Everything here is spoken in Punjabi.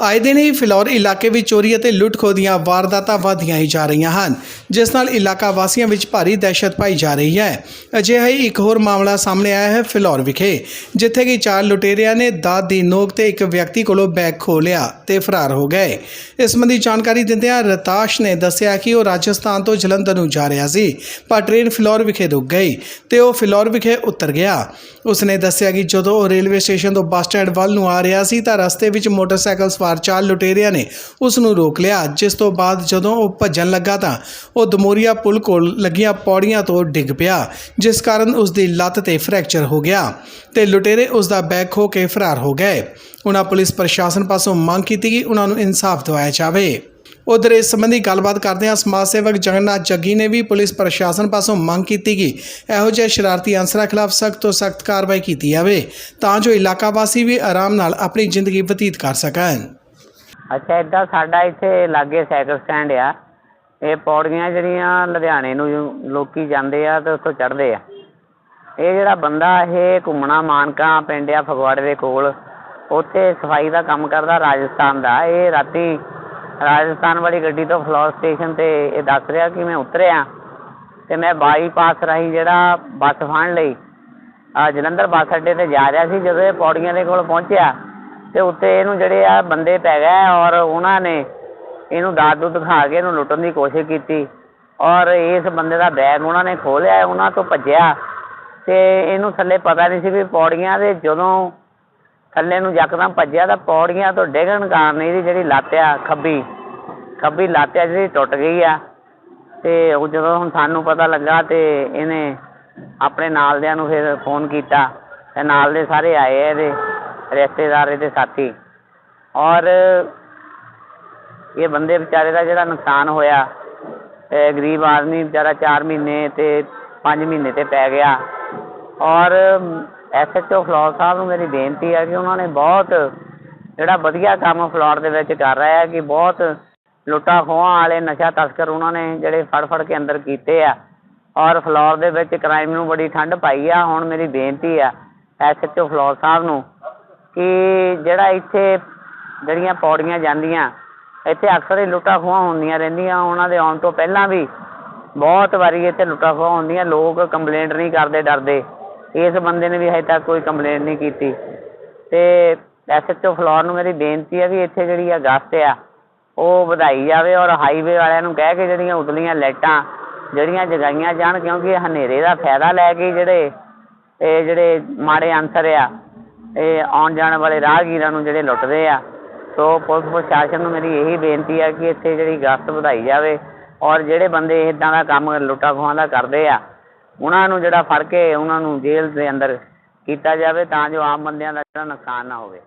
ਆਏ ਦਿਨ ਹੀ ਫਿਲੌਰ ਇਲਾਕੇ ਵਿੱਚ ਚੋਰੀ ਅਤੇ ਲੁੱਟ-ਖੋਹ ਦੀਆਂ ਵਾਰਦਾਤਾਂ ਵਧਦੀਆਂ ਹੀ ਜਾ ਰਹੀਆਂ ਹਨ, ਜਿਸ ਨਾਲ ਇਲਾਕਾ ਵਾਸੀਆਂ ਵਿੱਚ ਭਾਰੀ ਦਹਿਸ਼ਤ ਪਾਈ ਜਾ ਰਹੀ ਹੈ। ਅਜਿਹਾ ਹੀ ਇੱਕ ਹੋਰ ਮਾਮਲਾ ਸਾਹਮਣੇ ਆਇਆ ਹੈ ਫਿਲੌਰ ਵਿਖੇ, ਜਿੱਥੇ ਕਿ ਚਾਰ ਲੁਟੇਰਿਆਂ ਨੇ ਦਾਤ ਦੀ ਨੋਕ ਤੇ ਇੱਕ ਵਿਅਕਤੀ ਕੋਲੋਂ ਬੈਗ ਖੋਹ ਲਿਆ ਤੇ ਫਰਾਰ ਹੋ ਗਏ। ਇਸ ਸੰਬੰਧੀ ਜਾਣਕਾਰੀ ਦਿੰਦਿਆਂ ਰਤਾਸ਼ ਨੇ ਦੱਸਿਆ ਕਿ ਉਹ ਰਾਜਸਥਾਨ ਤੋਂ ਜਲੰਧਰ ਨੂੰ ਜਾ ਰਿਹਾ ਸੀ, ਪਰ ਟ੍ਰੇਨ ਫਿਲੌਰ ਵਿਖੇ ਰੁਕ ਗਈ ਤੇ ਉਹ ਫਿਲੌਰ ਵਿਖੇ ਉਤਰ ਗਿਆ। ਉਸਨੇ ਦੱਸਿਆ ਕਿ ਜਦੋਂ ਉਹ ਰੇਲਵੇ ਸਟੇਸ਼ਨ ਤੋਂ ਬੱਸ ਸਟੈਂਡ ਵੱਲ ਨੂੰ ਆ ਰਿਹਾ ਸੀ ਤਾਂ ਰਸਤੇ ਵਿੱਚ ਮੋਟਰਸਾਈਕਲ ਸਵਾਰ ਚਾਰ ਲੁਟੇਰਿਆਂ ਨੇ ਉਸ ਨੂੰ ਰੋਕ ਲਿਆ, ਜਿਸ ਤੋਂ ਬਾਅਦ ਜਦੋਂ ਉਹ ਭੱਜਣ ਲੱਗਾ ਤਾਂ ਉਹ ਦਮੋਰੀਆ ਪੁਲ ਕੋਲ ਲੱਗੀਆਂ ਪੌੜੀਆਂ ਤੋਂ ਡਿੱਗ ਪਿਆ, ਜਿਸ ਕਾਰਨ ਉਸ ਦੀ ਲੱਤ ਤੇ ਫ੍ਰੈਕਚਰ ਹੋ ਗਿਆ ਤੇ ਲੁਟੇਰੇ ਉਸ ਦਾ ਬੈਗ ਖੋ ਕੇ ਫਰਾਰ ਹੋ ਗਏ। ਉਹਨਾਂ ਪੁਲਿਸ ਪ੍ਰਸ਼ਾਸਨ ਪਾਸੋਂ ਮੰਗ ਕੀਤੀ ਕਿ ਉਹਨਾਂ ਨੂੰ ਇਨਸਾਫ ਦਿਵਾਇਆ ਜਾਵੇ। ਉਧਰ ਇਸ ਸੰਬੰਧੀ ਗੱਲਬਾਤ ਕਰਦਿਆਂ ਸਮਾਜ ਸੇਵਕ ਜਗਨਨਾਥ ਜੱਗੀ ਨੇ ਵੀ ਪੁਲਿਸ ਪ੍ਰਸ਼ਾਸਨ ਪਾਸੋਂ ਮੰਗ ਕੀਤੀ ਕਿ ਇਹੋ ਜਿਹੇ ਸ਼ਰਾਰਤੀ ਅਨਸਰਾਂ ਖਿਲਾਫ ਸਖਤ ਤੋਂ ਸਖਤ ਕਾਰਵਾਈ ਕੀਤੀ ਜਾਵੇ, ਤਾਂ ਜੋ ਇਲਾਕਾ ਵਾਸੀ ਵੀ ਆਰਾਮ ਨਾਲ ਆਪਣੀ ਜ਼ਿੰਦਗੀ ਬਤੀਤ ਕਰ ਸਕਣ। ਅੱਛਾ ਇੱਦਾਂ ਸਾਡਾ ਇੱਥੇ ਲਾਗੇ ਸਾਈਕਲ ਸਟੈਂਡ ਆ। ਇਹ ਪੌੜੀਆਂ ਜਿਹੜੀਆਂ ਲੁਧਿਆਣੇ ਨੂੰ ਲੋਕ ਜਾਂਦੇ ਆ ਅਤੇ ਉੱਥੋਂ ਚੜ੍ਹਦੇ ਆ। ਇਹ ਜਿਹੜਾ ਬੰਦਾ, ਇਹ ਘੁੰਮਣਾ ਮਾਨਕਾਂ ਪਿੰਡ ਆ ਫਗਵਾੜੇ ਦੇ ਕੋਲ। ਉੱਥੇ ਸਫ਼ਾਈ ਦਾ ਕੰਮ ਕਰਦਾ ਰਾਜਸਥਾਨ ਦਾ। ਇਹ ਰਾਤੀ ਰਾਜਸਥਾਨ ਵਾਲੀ ਗੱਡੀ ਤੋਂ ਫਲੋਰ ਸਟੇਸ਼ਨ ਤੇ ਇਹ ਦੱਸ ਰਿਹਾ ਕਿ ਮੈਂ ਉਤਰਿਆ ਤੇ ਮੈਂ ਬਾਈਪਾਸ ਰਾਹੀਂ ਜਿਹੜਾ ਬੱਸ ਫੜਨ ਲਈ। ਆ ਜਲੰਧਰ ਬੱਸ ਅੱਡੇ ਤੇ ਜਾ ਰਿਹਾ ਸੀ ਜਦੋਂ ਇਹ ਪੌੜੀਆਂ ਦੇ ਕੋਲ ਪਹੁੰਚਿਆ। ਤੇ ਉੱਤੇ ਇਹਨੂੰ ਜਿਹੜੇ ਆ ਬੰਦੇ ਪੈ ਗਏ ਔਰ ਉਹਨਾਂ ਨੇ ਇਹਨੂੰ ਦਾਤ ਦੂਤ ਦਿਖਾ ਕੇ ਇਹਨੂੰ ਲੁੱਟਣ ਦੀ ਕੋਸ਼ਿਸ਼ ਕੀਤੀ ਔਰ ਇਸ ਬੰਦੇ ਦਾ ਬੈਗ ਉਹਨਾਂ ਨੇ ਖੋਲਿਆ ਉਹਨਾਂ ਤੋਂ ਭੱਜਿਆ ਤੇ ਇਹਨੂੰ ਥੱਲੇ ਪਤਾ ਨਹੀਂ ਸੀ ਵੀ ਪੌੜੀਆਂ ਦੇ ਜਦੋਂ ਥੱਲੇ ਨੂੰ ਯਕਦਮ ਭੱਜਿਆ ਤਾਂ ਪੌੜੀਆਂ ਤੋਂ ਡਿੱਗਣ ਕਾਰਨ ਇਹਦੀ ਜਿਹੜੀ ਲੱਤ ਆ, ਖੱਬੀ ਖੱਬੀ ਲੱਤ ਆ ਜਿਹੜੀ ਟੁੱਟ ਗਈ ਆ ਤੇ ਉਹ ਜਦੋਂ ਹੁਣ ਸਾਨੂੰ ਪਤਾ ਲੱਗਾ ਤੇ ਇਹਨੇ ਆਪਣੇ ਨਾਲ ਦਿਆਂ ਨੂੰ ਫਿਰ ਫੋਨ ਕੀਤਾ ਤੇ ਨਾਲ ਦੇ ਸਾਰੇ ਆਏ ਇਹਦੇ। ਰਿਸ਼ਤੇਦਾਰ ਇਹਦੇ ਸਾਥੀ। ਔਰ ਇਹ ਬੰਦੇ ਵਿਚਾਰੇ ਦਾ ਜਿਹੜਾ ਨੁਕਸਾਨ ਹੋਇਆ ਇਹ ਗਰੀਬ ਆਦਮੀ ਵਿਚਾਰਾ 4 ਮਹੀਨੇ ਤੇ 5 ਮਹੀਨੇ ਤੇ ਪੈ ਗਿਆ। ਔਰ ਐਸਐਚਓ ਫਲੋਰ ਸਾਹਿਬ ਨੂੰ ਮੇਰੀ ਬੇਨਤੀ ਹੈ ਕਿ ਉਹਨਾਂ ਨੇ ਬਹੁਤ ਜਿਹੜਾ ਵਧੀਆ ਕੰਮ ਫਲੋਰ ਦੇ ਵਿੱਚ ਕਰ ਰਿਹਾ ਹੈ ਕਿ ਬਹੁਤ ਲੁੱਟਾਂ ਖੋਹਾਂ ਵਾਲੇ, ਨਸ਼ਾ ਤਸਕਰ ਉਹਨਾਂ ਨੇ ਜਿਹੜੇ ਫੜ ਫੜ ਕੇ ਅੰਦਰ ਕੀਤੇ ਆ। ਔਰ ਫਲੋਰ ਦੇ ਵਿੱਚ ਕ੍ਰਾਈਮ ਨੂੰ ਬੜੀ ਠੰਡ ਪਾਈ ਆ। ਹੁਣ ਮੇਰੀ ਬੇਨਤੀ ਆ ਐਸਐਚਓ ਫਲੋਰ ਸਾਹਿਬ ਨੂੰ ਕਿ ਜਿਹੜਾ ਇੱਥੇ ਜਿਹੜੀਆਂ ਪੌੜੀਆਂ ਜਾਂਦੀਆਂ, ਇੱਥੇ ਅਕਸਰ ਹੀ ਲੁੱਟਾਂ ਖੋਹਾਂ ਹੁੰਦੀਆਂ ਰਹਿੰਦੀਆਂ, ਉਹਨਾਂ ਦੇ ਆਉਣ ਤੋਂ ਪਹਿਲਾਂ ਵੀ ਬਹੁਤ ਵਾਰੀ ਇੱਥੇ ਲੁੱਟਾਂ ਖੋਹਾਂ ਹੁੰਦੀਆਂ, ਲੋਕ ਕੰਪਲੇਂਟ ਨਹੀਂ ਕਰਦੇ, ਡਰਦੇ। ਇਸ ਬੰਦੇ ਨੇ ਵੀ ਹਜੇ ਤੱਕ ਕੋਈ ਕੰਪਲੇਂਟ ਨਹੀਂ ਕੀਤੀ। ਤੇ ਐਸਐਚਓ ਫਲੋਰ ਨੂੰ ਮੇਰੀ ਬੇਨਤੀ ਹੈ ਵੀ ਇੱਥੇ ਜਿਹੜੀ ਆ ਗਸਤ ਆ, ਉਹ ਵਧਾਈ ਜਾਵੇ ਔਰ ਹਾਈਵੇ ਵਾਲਿਆਂ ਨੂੰ ਕਹਿ ਕੇ ਜਿਹੜੀਆਂ ਉਤਲੀਆਂ ਲਾਈਟਾਂ, ਜਿਹੜੀਆਂ ਜਗਾਈਆਂ ਜਾਣ, ਕਿਉਂਕਿ ਹਨੇਰੇ ਦਾ ਫਾਇਦਾ ਲੈ ਕੇ ਜਿਹੜੇ, ਇਹ ਜਿਹੜੇ ਮਾੜੇ ਅੰਸਰ ਆ ਇਹ ਆਉਣ ਜਾਣ ਵਾਲੇ ਰਾਹਗੀਰਾਂ ਨੂੰ ਜਿਹੜੇ ਲੁੱਟਦੇ ਆ, ਸੋ ਪੁਲਿਸ ਪ੍ਰਸ਼ਾਸਨ ਨੂੰ ਮੇਰੀ ਇਹੀ ਬੇਨਤੀ ਆ ਕਿ ਇੱਥੇ ਜਿਹੜੀ ਗਸ਼ਤ ਵਧਾਈ ਜਾਵੇ ਔਰ ਜਿਹੜੇ ਬੰਦੇ ਇਦਾਂ ਦਾ ਕੰਮ ਲੁੱਟਾ ਖੋਹਾਂ ਦਾ ਕਰਦੇ ਆ, ਉਹਨਾਂ ਨੂੰ ਜਿਹੜਾ ਫੜ ਕੇ ਉਹਨਾਂ ਨੂੰ ਜੇਲ੍ਹ ਦੇ ਅੰਦਰ ਕੀਤਾ ਜਾਵੇ ਤਾਂ ਜੋ ਆਮ ਬੰਦਿਆਂ ਦਾ ਜਿਹੜਾ ਨੁਕਸਾਨ ਨਾ ਹੋਵੇ।